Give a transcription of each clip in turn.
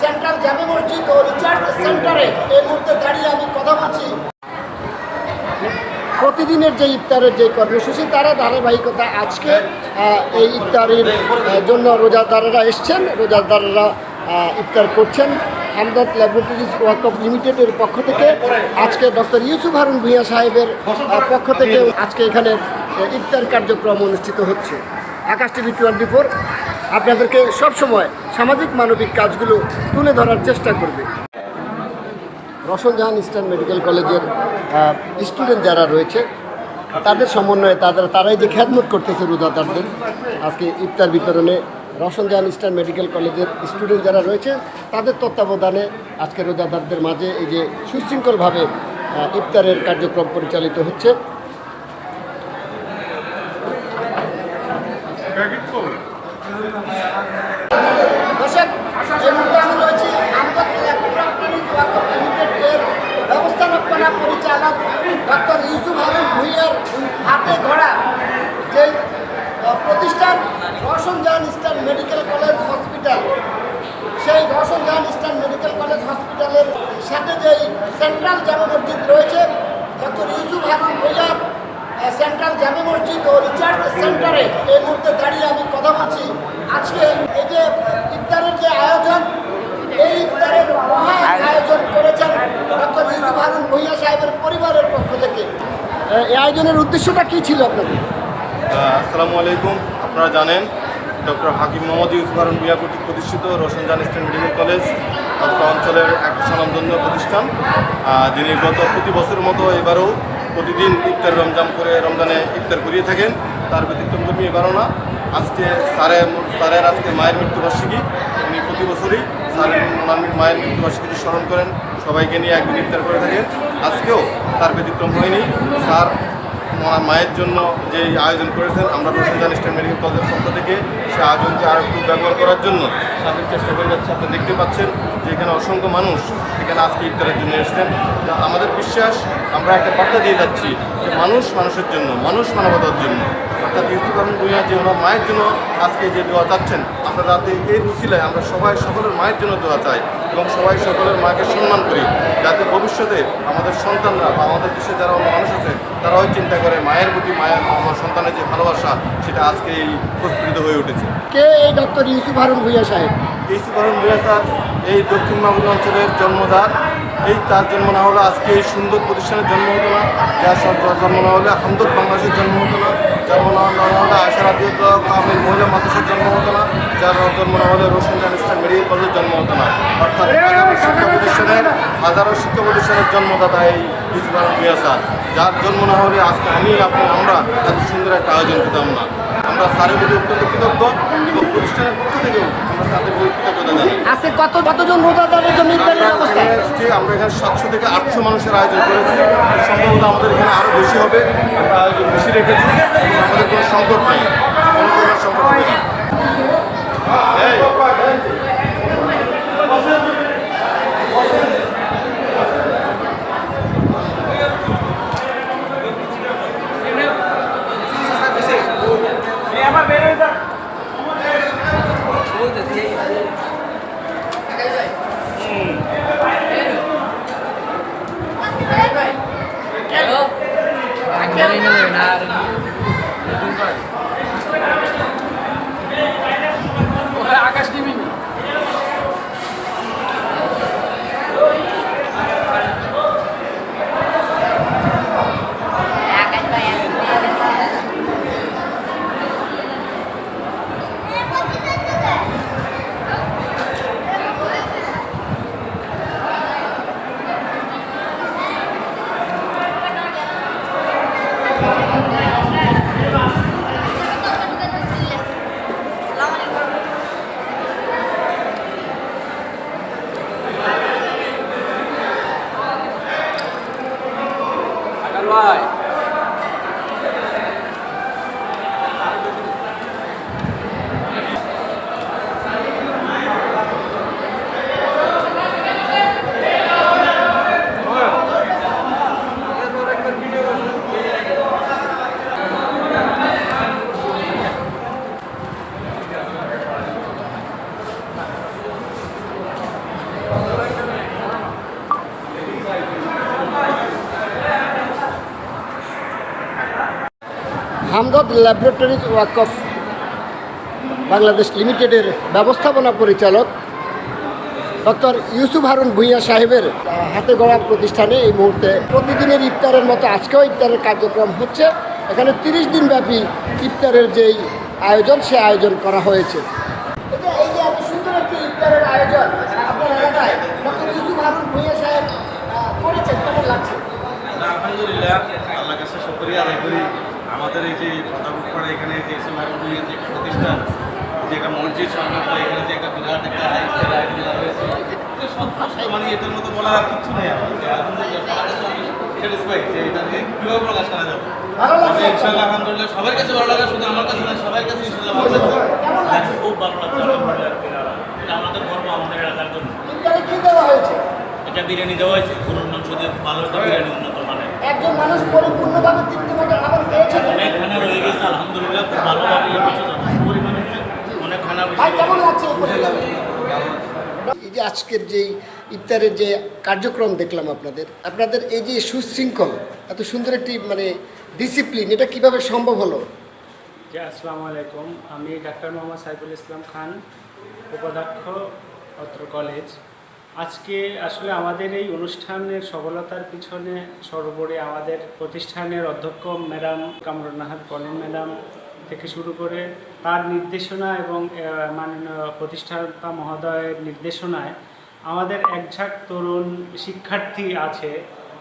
Central Jame Masjid ও recharge সেন্টারে এই মুহূর্তে দাঁড়িয়ে আমি কথা বলছি। প্রতিদিনের যে ইফতারের যে কর্মসূচি তারা ধারাবাহিকতা আজকে এই ইফতারের জন্য রোজাদারেরা এসছেন, রোজাদারেরা ইফতার করছেন। হামদত ল্যাবরেটরিজ ওয়ার্কআপ লিমিটেডের পক্ষ থেকে আজকে ডক্টর ইউসুফ হারুন ভূঁইয়া সাহেবের পক্ষ থেকে আজকে এখানে ইফতার কার্যক্রম অনুষ্ঠিত হচ্ছে। আকাশ টিভি টোয়েন্টি ফোর আপনাদেরকে সবসময় সামাজিক মানবিক কাজগুলো তুলে ধরার চেষ্টা করবে। রসন জাহান ইস্টার্ন মেডিকেল কলেজের স্টুডেন্ট যারা রয়েছে, তাদের সমন্বয়ে তাদের তারাই যে খ্যাতমত করতেছে রোজাদারদের, আজকে ইফতার বিতরণে রসন জাহান ইস্টার্ন মেডিকেল কলেজের স্টুডেন্ট যারা রয়েছে, তাদের তত্ত্বাবধানে আজকে রোজাদারদের মাঝে এই যে সুশৃঙ্খলভাবে ইফতারের কার্যক্রম পরিচালিত হচ্ছে দর্শক এই মুহূর্তে আমি রয়েছি আমগত ইলেকট্রনিক্স ওয়ার্কআপ লিমিটেডের ব্যবস্থাপনা পরিচালক ডক্টর ইউসুফ হারুন ভুইয়ার হাতে ধরা যে আহ, প্রতিষ্ঠান Jahan Eastern Medical College Hospital. সেই জাহান ইস্টার্ন মেডিকেল কলেজ হসপিটালের সাথে যেই সেন্ট্রাল জামে মসজিদ রয়েছে, ডক্টর ইউসুফ হারুন ভুইয়া সেন্ট্রাল জামে মসজিদ ও রিচার্জ সেন্টারে এই মুহূর্তে দাঁড়িয়ে আমি কথা বলছি। আজকে এই যে ইফতারের যে আয়োজন, এই ইফতারের মহা আয়োজন করেছেন ডক্টর ইউসুফ হারুন ভূঁইয়া সাহেবের পরিবারের পক্ষ থেকে। এই আয়োজনের উদ্দেশ্যটা কি ছিল আপনাদের? আসসালামু আলাইকুম, আপনারা জানেন ডক্টর হাকিম মোহাম্মদ ইউসুফ মিয়া কর্তৃক প্রতিষ্ঠিত রোশনজান ইস্টার্ন মেডিকেল কলেজ অত্র অঞ্চলের এক স্বনামধন্য প্রতিষ্ঠান। যিনি গত প্রতি বছরের মতো এবারও প্রতিদিন ইফতার রমজান করে রমজানে ইফতার করিয়ে থাকেন, তার ব্যতিক্রম তুমি এবারও না। আজকে স্যারের স্যারের আজকে মায়ের মৃত্যুবার্ষিকী। উনি প্রতি বছরই স্যারের মায়ের মৃত্যুবার্ষিকীটি স্মরণ করেন, সবাইকে নিয়ে একদিন ইফতার করে থাকেন। আজকেও তার ব্যতিক্রম হয়নি। স্যার মা- মায়ের জন্য যে আয়োজন করেছেন, আমরা রোশনজান স্টেট মেডিকেল কলেজের পক্ষ থেকে সে আয়োজনকে আরও একটু ব্যবহার করার জন্য তাদের চেষ্টা করে যাচ্ছে। আপনি দেখতে পাচ্ছেন যে এখানে অসংখ্য মানুষ এখানে আজকে ইফতারের জন্য এসছেন। আমাদের বিশ্বাস, আমরা একটা বার্তা দিয়ে যাচ্ছি যে মানুষ মানুষের জন্য, মানুষ মানবতার জন্য। অর্থাৎ ইউসুফ আহমদ ভূঁইয়া যে ওনার মায়ের জন্য আজকে যে দোয়া চাচ্ছেন আমরা রাতে এই উচিলায় আমরা সবাই সকলের মায়ের জন্য দোয়া চাই এবং সবাই সকলের মাকে সম্মান করি যাতে ভবিষ্যতে আমাদের সন্তানরা বা আমাদের দেশে যারা মানুষ আছে তারাও চিন্তা করে মায়ের প্রতি মায়ের আমার সন্তানের যে ভালোবাসা সেটা আজকে এই প্রস্ফুটিত হয়ে উঠেছে। কে এই ডক্টর ইউসুফ হারুন ভূঁইয়া সাহেব? এই সুবরণ বিরাসার এই দক্ষিণ মাগুর অঞ্চলের জন্মদার। এই তার জন্ম না হলে আজকে এই সুন্দর প্রতিষ্ঠানের জন্ম হতো না যার সব জন্ম না হলে হামদত বাংলাদেশের জন্ম হতো না। জন্ম আমরা আশা রাখি তো আমি মহিলা মাদ্রাসার জন্ম হতো না যার জন্ম না হলে রোশন ইসলাম মেডিকেল কলেজের জন্ম হতো না অর্থাৎ হাজারো শিক্ষা প্রতিষ্ঠানের হাজারো শিক্ষা প্রতিষ্ঠানের জন্মদাতা এই ইসবান বিয়াসার যার জন্ম না হলে আজকে আমি আপনি আমরা এত সুন্দর একটা আয়োজন পেতাম না। আমরা স্যারের প্রতি অত্যন্ত কৃতজ্ঞ এবং প্রতিষ্ঠানের পক্ষ থেকেও আমরা স্যারদের প্রতি কৃতজ্ঞতা জানাই। আজকে কত কতজন রোজাদারের জন্য ইফতারের আমরা ব্যবস্থা এখানে এসেছি, আমরা এখানে সাতশো থেকে আটশো মানুষের আয়োজন করেছি। সম্ভবত আমাদের এখানে আরও বেশি হবে। আমরা আয়োজন বেশি রেখেছি। আমাদের কোনো সংকট নেই। কোনো সংকট হবে Hamdard laboratories Waqf Bangladesh লিমিটেডের ব্যবস্থাপনা পরিচালক ডক্টর ইউসুফ হারুন ভুঁইয়া সাহেবের হাতে গড়া প্রতিষ্ঠানে এই মুহূর্তে প্রতিদিনের ইফতারের মতো আজকেও ইফতারের কার্যক্রম হচ্ছে। এখানে তিরিশ দিন ব্যাপী ইফতারের যেই আয়োজন, সে আয়োজন করা হয়েছে। এই যে এত সুন্দর একটি ইফতারের আয়োজন আপনার এলাকায় ডক্টর ইউসুফ হারুন ভুঁইয়া সাহেব আহ, করেছেন কেমন লাগছে আলহামদুলিল্লাহ আল্লাহ কাছে শুক্রিয়া আদায় করি আমাদের এই যে ফটাফট এখানে যে সুমারুলিয়া যে একটা প্রতিষ্ঠান যে একটা মসজিদ সংলগ্ন এখানে যে একটা বিরাট হয়েছে মানে এটার মতো বলার আর নেই আলহামদুলিল্লাহ সবার কাছে ভালো লাগে শুধু আমার কাছে না সবার কাছে ইনশাআল্লাহ ভালো লাগছে। খুব ভালো লাগছে এটা আমাদের গর্ব আমাদের এলাকার জন্য। এটা বিরিয়ানি দেওয়া হয়েছে গরুর মাংস দিয়ে ভালো একটা বিরিয়ানি উন্নত মানের। একজন মানুষ পরিপূর্ণভাবে তৃপ্তিমতো খাবার পেয়েছে অনেক খানা রয়ে গেছে আলহামদুলিল্লাহ খুব ভালোভাবে ইয়ে করছে যথেষ্ট পরিমাণে অনেক খানা ভাই বেশি কেমন লাগছে এই পরিবেশে? এই যে আজকের যে ইফতারের যে কার্যক্রম দেখলাম আপনাদের আপনাদের এই যে সুশৃঙ্খল, এত সুন্দর একটি মানে ডিসিপ্লিন এটা কীভাবে সম্ভব হলো? আসসালামু আলাইকুম। আমি ডাক্তার মোহাম্মদ সাইফুল ইসলাম খান, উপাধ্যক্ষ, অত্র কলেজ। আজকে আসলে আমাদের এই অনুষ্ঠানের সফলতার পিছনে সর্বোপরি আমাদের প্রতিষ্ঠানের অধ্যক্ষ ম্যাডাম কামরুন নাহার কলিন ম্যাডাম থেকে শুরু করে তার নির্দেশনা এবং মাননীয় প্রতিষ্ঠাতা মহোদয়ের নির্দেশনায় আমাদের একঝাঁক তরুণ শিক্ষার্থী আছে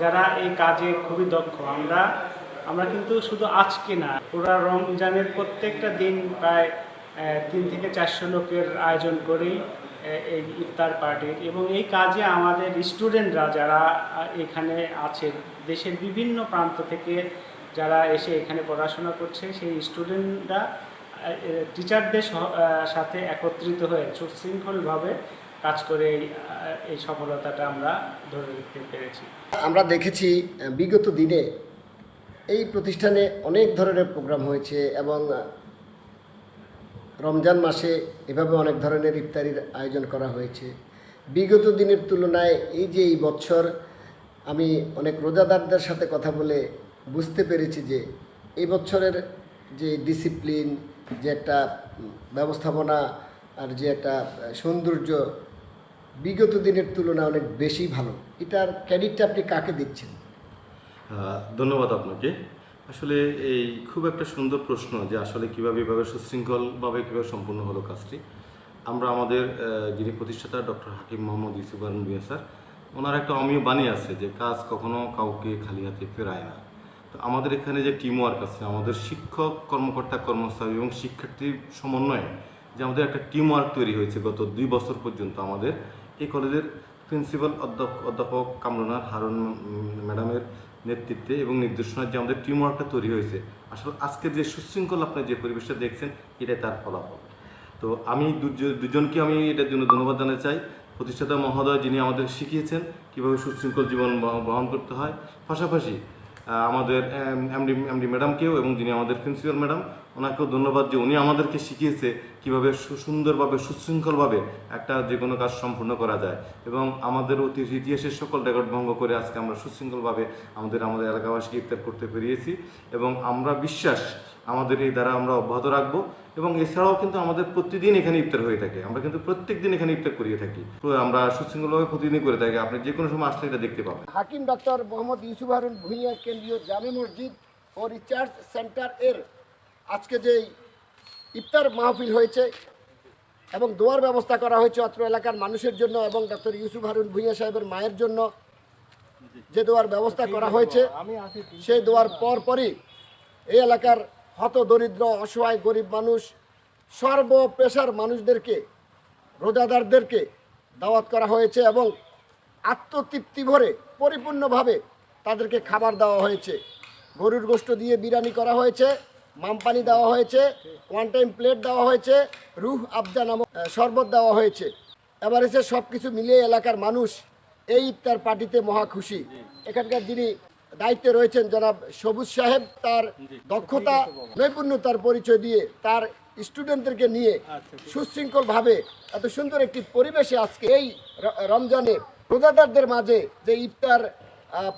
যারা এই কাজে খুবই দক্ষ। আমরা আমরা কিন্তু শুধু আজকে না, পুরা রমজানের প্রত্যেকটা দিন প্রায় তিন থেকে চারশো লোকের আয়োজন করেই এই ইফতার পার্টির এবং এই কাজে আমাদের স্টুডেন্টরা যারা এখানে আছে দেশের বিভিন্ন প্রান্ত থেকে যারা এসে এখানে পড়াশোনা করছে, সেই স্টুডেন্টরা টিচারদের সাথে একত্রিত হয়ে সুশৃঙ্খলভাবে কাজ করে এই সফলতাটা আমরা ধরে রাখতে পেরেছি। আমরা দেখেছি বিগত দিনে এই প্রতিষ্ঠানে অনেক ধরনের প্রোগ্রাম হয়েছে এবং রমজান মাসে এভাবে অনেক ধরনের ইফতারির আয়োজন করা হয়েছে। বিগত দিনের তুলনায় এই যে এই বছর আমি অনেক রোজাদারদের সাথে কথা বলে বুঝতে পেরেছি যে, এই বছরের যে ডিসিপ্লিন যে একটা ব্যবস্থাপনা আর যে একটা সৌন্দর্য বিগত দিনের তুলনায় অনেক বেশি ভালো। এটার ক্রেডিটটা আপনি কাকে দিচ্ছেন? ধন্যবাদ আপনাকে। আসলে এই খুব একটা সুন্দর প্রশ্ন যে আসলে কীভাবে এভাবে সুশৃঙ্খলভাবে কীভাবে সম্পূর্ণ হলো কাজটি। আমরা আমাদের যিনি প্রতিষ্ঠাতা, ডক্টর হাকিম মোহাম্মদ ইউসুফ আরম বিয়া স্যার, ওনার একটা অমীয় বাণী আছে যে কাজ কখনো কাউকে খালি হাতে ফেরায় না। তো আমাদের এখানে যে টিম ওয়ার্ক আছে, আমাদের শিক্ষক, কর্মকর্তা কর্মচারী এবং শিক্ষার্থীর সমন্বয়ে যে আমাদের একটা টিম ওয়ার্ক তৈরি হয়েছে গত দুই বছর পর্যন্ত আমাদের, এই কলেজের প্রিন্সিপাল অধ্যাপক কামরুনার হারুন ম্যাডামের নেতৃত্বে এবং নির্দেশনায় যে আমাদের টিম ওয়ার্কটা তৈরি হয়েছে, আসলে আজকে যে সুশৃঙ্খল আপনি যে পরিবেশটা দেখছেন, এটাই তার ফলাফল। তো আমি দুজ- দুজনকে আমি এটার জন্য ধন্যবাদ জানাতে চাই। প্রতিষ্ঠাতা মহোদয় যিনি আমাদের শিখিয়েছেন কীভাবে সুশৃঙ্খল জীবন বহন করতে হয়। পাশাপাশি আমাদের এমডি এমডি ম্যাডামকেও এবং যিনি আমাদের প্রিন্সিপাল ম্যাডাম, ওনাকেও ধন্যবাদ যে উনি আমাদেরকে শিখিয়েছে কীভাবে সুন্দরভাবে, সুশৃঙ্খলভাবে একটা যে কোনো কাজ সম্পূর্ণ করা যায়। এবং আমাদের অতি ইতিহাসের সকল রেকর্ড ভঙ্গ করে আজকে আমরা সুশৃঙ্খলভাবে আমাদের আমাদের এলাকাবাসীকে ইফতার করতে পেরিয়েছি। এবং আমরা বিশ্বাস, আমাদের এই দ্বারা আমরা অব্যাহত রাখব। এবং এছাড়াও কিন্তু আমাদের প্রতিদিন এখানে ইফতার হয়ে থাকে। আমরা কিন্তু প্রত্যেক দিন এখানে ইফতার করিয়ে থাকি। তো আমরা সুশৃঙ্খলভাবে প্রতিদিন করে থাকি। আপনি যে কোনো সময় আসলে এটা দেখতে পাবেন। হাকিম ডক্টর মোহাম্মদ ইউসুফ হারুন ভুঁইয়া কেন্দ্রীয় জামে মসজিদ ও রিসার্চ সেন্টার এর আজকে যে ইফতার মাহফিল হয়েছে এবং দোয়ার ব্যবস্থা করা হয়েছে অত্র এলাকার মানুষের জন্য এবং ডক্টর ইউসুফ হারুন ভুঁইয়া সাহেবের মায়ের জন্য যে দোয়ার ব্যবস্থা করা হয়েছে সেই দোয়ার পর পরই এই এলাকার হত দরিদ্র, অসহায়, গরিব মানুষ সর্ব পেশার মানুষদেরকে, রোজাদারদেরকে দাওয়াত করা হয়েছে এবং আত্মতৃপ্তি ভরে পরিপূর্ণভাবে তাদেরকে খাবার দেওয়া হয়েছে। গরুর গোশত দিয়ে বিরিয়ানি করা হয়েছে মামপানি দেওয়া হয়েছে ওয়ান টাইম প্লেট দেওয়া হয়েছে, রুহ আবজা নামক শরবত দেওয়া হয়েছে। এবার সব কিছু মিলিয়ে এলাকার মানুষ এই ইফতার পার্টিতে মহা খুশি। এখানকার যিনি দায়িত্বে রয়েছেন জনাব সবুজ সাহেব। তার দক্ষতা নৈপুণ্যতার পরিচয় দিয়ে তার স্টুডেন্টদেরকে নিয়ে সুশৃঙ্খলভাবে এত সুন্দর একটি পরিবেশে আজকে এই রমজানে রোজাদারদের মাঝে যে ইফতার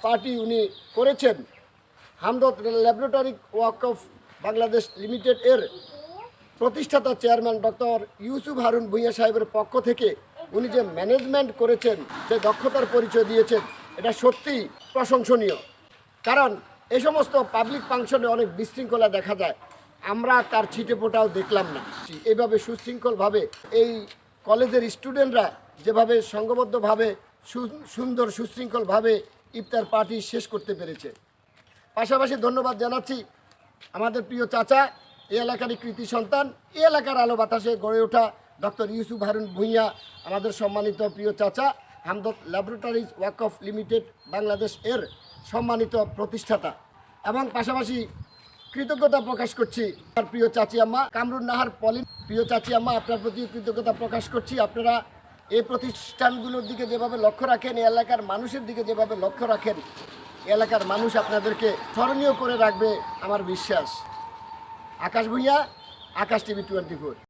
পার্টি উনি করেছেন হামদত ল্যাবরেটরি ওয়াকফ বাংলাদেশ লিমিটেড এর প্রতিষ্ঠাতা চেয়ারম্যান ডক্টর ইউসুফ হারুন ভুঁইয়া সাহেবের পক্ষ থেকে উনি যে ম্যানেজমেন্ট করেছেন যে দক্ষতার পরিচয় দিয়েছেন এটা সত্যিই প্রশংসনীয়। কারণ এই সমস্ত পাবলিক ফাংশনে অনেক বিশৃঙ্খলা দেখা যায়। আমরা তার ছিটে ফোটাও দেখলাম না। এইভাবে সুশৃঙ্খলভাবে এই কলেজের স্টুডেন্টরা যেভাবে সংঘবদ্ধভাবে সুন্দর সুশৃঙ্খলভাবে ইফতার পার্টি শেষ করতে পেরেছে। পাশাপাশি ধন্যবাদ জানাচ্ছি আমাদের প্রিয় চাচা, এই এলাকারই কৃতি সন্তান, এই এলাকার আলো বাতাসে গড়ে ওঠা ডক্টর ইউসুফ হারুন ভূঁইয়া, আমাদের সম্মানিত প্রিয় চাচা হামদত ল্যাবরেটরিজ ওয়াকফ লিমিটেড, বাংলাদেশ এর সম্মানিত প্রতিষ্ঠাতা। এবং পাশাপাশি কৃতজ্ঞতা প্রকাশ করছি আমার প্রিয় চাচি আম্মা কামরুন নাহার পলিন প্রিয় চাচি আম্মা, আপনার প্রতি কৃতজ্ঞতা প্রকাশ করছি। আপনারা এই প্রতিষ্ঠানগুলোর দিকে যেভাবে লক্ষ্য রাখেন এলাকার মানুষের দিকে যেভাবে লক্ষ্য রাখেন এলাকার মানুষ আপনাদেরকে স্মরণীয় করে রাখবে আমার বিশ্বাস। Akash Bhuiyan, Akash TV twenty four.